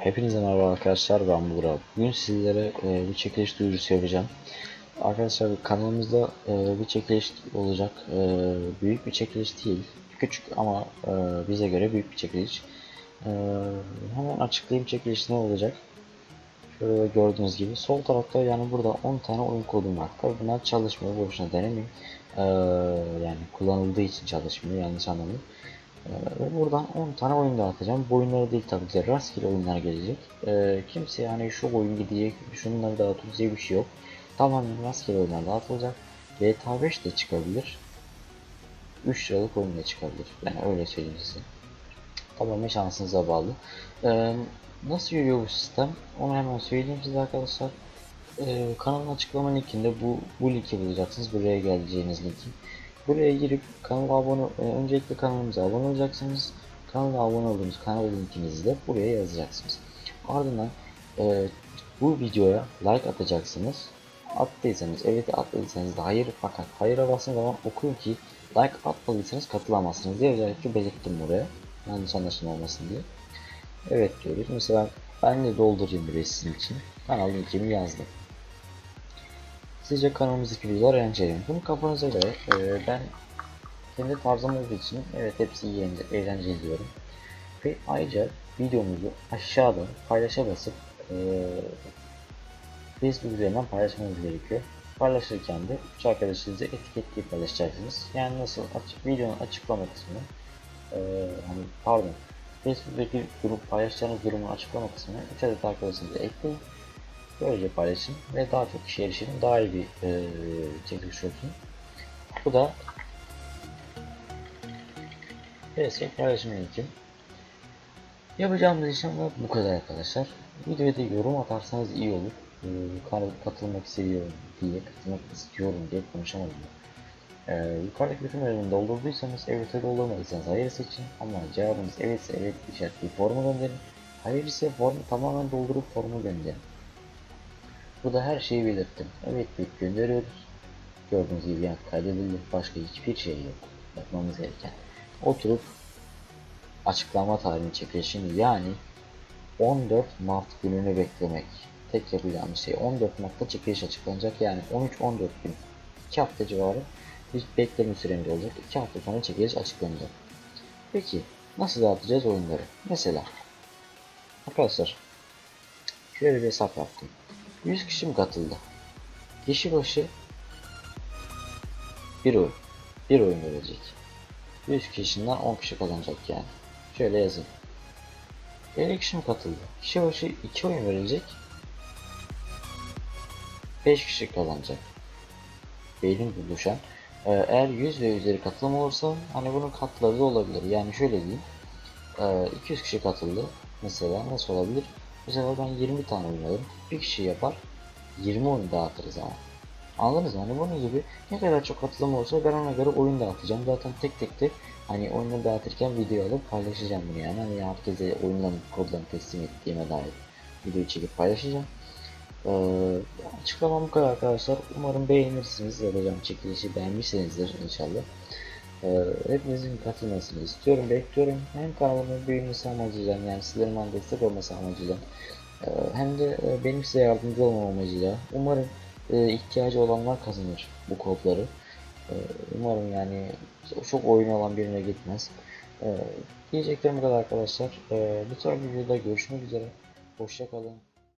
Hepinize merhaba arkadaşlar ben Burak. Bugün sizlere e, bir çekiliş duyurusu yapacağım. Arkadaşlar kanalımızda e, bir çekiliş olacak. E, büyük bir çekiliş değil. Küçük ama e, bize göre büyük bir çekiliş. E, hemen açıklayayım çekiliş ne olacak. Şöyle gördüğünüz gibi sol tarafta yani burada 10 tane oyun kodum var. Tabi bunlar çalışmıyor. Boşuna denemeyin. E, yani kullanıldığı için çalışmıyor. Yanlış anlamayın. Ee, buradan 10 tane oyun dağıtacağım. Bu oyunları değil tabii ki rastgele oyunlar gelecek. Ee, kimse yani şu oyun gidecek, şunları dağıtılacak diye bir şey yok. Tamamen rastgele oyunlar dağıtılacak. GTA 5 de çıkabilir. 3 liralık oyun da çıkabilir. Yani öyle söyleyeyim size. Tamamen şansınıza bağlı. Ee, nasıl yürüyor bu sistem? Onu hemen söyleyeyim size arkadaşlar. Ee, kanalın açıklama linkinde bu, bu linki bulacaksınız. Buraya geleceğiniz linki. Buraya girip kanala abone e, öncelikle kanalımıza abone olacaksınız. Kanala abone olduğunuz kanal linkinizi de buraya yazacaksınız. Ardından e, bu videoya like atacaksınız. Attıysanız evet attıysanız da hayır fakat hayıra basın zaman okuyun ki like atmadıysanız katılamazsınız diye özellikle belirttim buraya. Yanlış anlaşılma olmasın diye. Evet diyoruz. Mesela ben de doldurayım burayı sizin için. Kanal linkimi yazdım. Sizce kanalımızdaki videolar eğlenceli mi? Bunu kafanıza göre e, ben kendi tarzım olduğu için evet hepsi iyi eğlence- eğlenceli diyorum. Ve ayrıca videomuzu aşağıda paylaşa basıp e, Facebook üzerinden paylaşmanız gerekiyor. Paylaşırken de üç arkadaşınızı etiketleyip paylaşacaksınız. Yani nasıl açık videonun açıklama kısmını e, hani pardon Facebook'taki grup paylaşacağınız durumun açıklama kısmına 3 adet arkadaşınızı ekleyin. Böylece paylaşın ve daha çok kişiye erişin. Daha iyi bir e, çekiliş olsun. Bu da Facebook paylaşım linki. Yapacağımız işlemler bu kadar arkadaşlar. Videoya da yorum atarsanız iyi olur. Ee, kanala katılmak istiyorum diye, katılmak istiyorum diye konuşamadım. Ee, yukarıdaki bütün bölümünü doldurduysanız evet'e doldurmadıysanız hayır seçin ama cevabınız evetse evet işaretli formu gönderin. Hayır ise formu tamamen doldurup formu gönderin. Burada her şeyi belirttim. Evet deyip gönderiyoruz. Gördüğünüz gibi yani kaydedildi. Başka hiçbir şey yok. Yapmamız gereken. Oturup açıklama tarihini çekilişini yani 14 Mart gününü beklemek. Tek yapacağımız şey 14 Mart'ta çekiliş açıklanacak. Yani 13-14 gün. 2 hafta civarı bir bekleme süremiz olacak. 2 hafta sonra çekiliş açıklanacak. Peki nasıl dağıtacağız oyunları? Mesela arkadaşlar şöyle bir hesap yaptım. 100 kişi mi katıldı? Kişi başı bir oyun. Bir oyun verecek. 100 kişiden 10 kişi kazanacak yani. Şöyle yazın. 50 kişi mi katıldı? Kişi başı 2 oyun verecek. 5 kişi kazanacak. Beynin buluşan. Ee, eğer 100 ve üzeri katılım olursa hani bunun katları da olabilir. Yani şöyle diyeyim. Ee, 200 kişi katıldı. Mesela nasıl olabilir? Mesela ben 20 tane oyun alırım. Bir kişi yapar. 20 oyun dağıtırız ama. Anladınız mı? Hani bunun gibi ne kadar çok katılım olursa ben ona göre oyun dağıtacağım. Zaten tek tek de hani oyunu dağıtırken video alıp paylaşacağım bunu yani. Hani herkese oyunların kodlarını teslim ettiğime dair videoyu çekip paylaşacağım. Ee, açıklamam bu kadar arkadaşlar. Umarım beğenirsiniz. Yapacağım çekilişi beğenmişsinizdir inşallah. Ee, hepinizin katılmasını istiyorum, bekliyorum. Hem kanalımın büyümesi amacıyla yani sizlerin destek olması amacıyla ee, hem de e, benim size yardımcı olmam amacıyla. Umarım e, ihtiyacı olanlar kazanır bu kodları. Umarım yani çok oyun olan birine gitmez. Ee, diyeceklerim bu kadar arkadaşlar. Bir sonraki videoda görüşmek üzere. Hoşçakalın.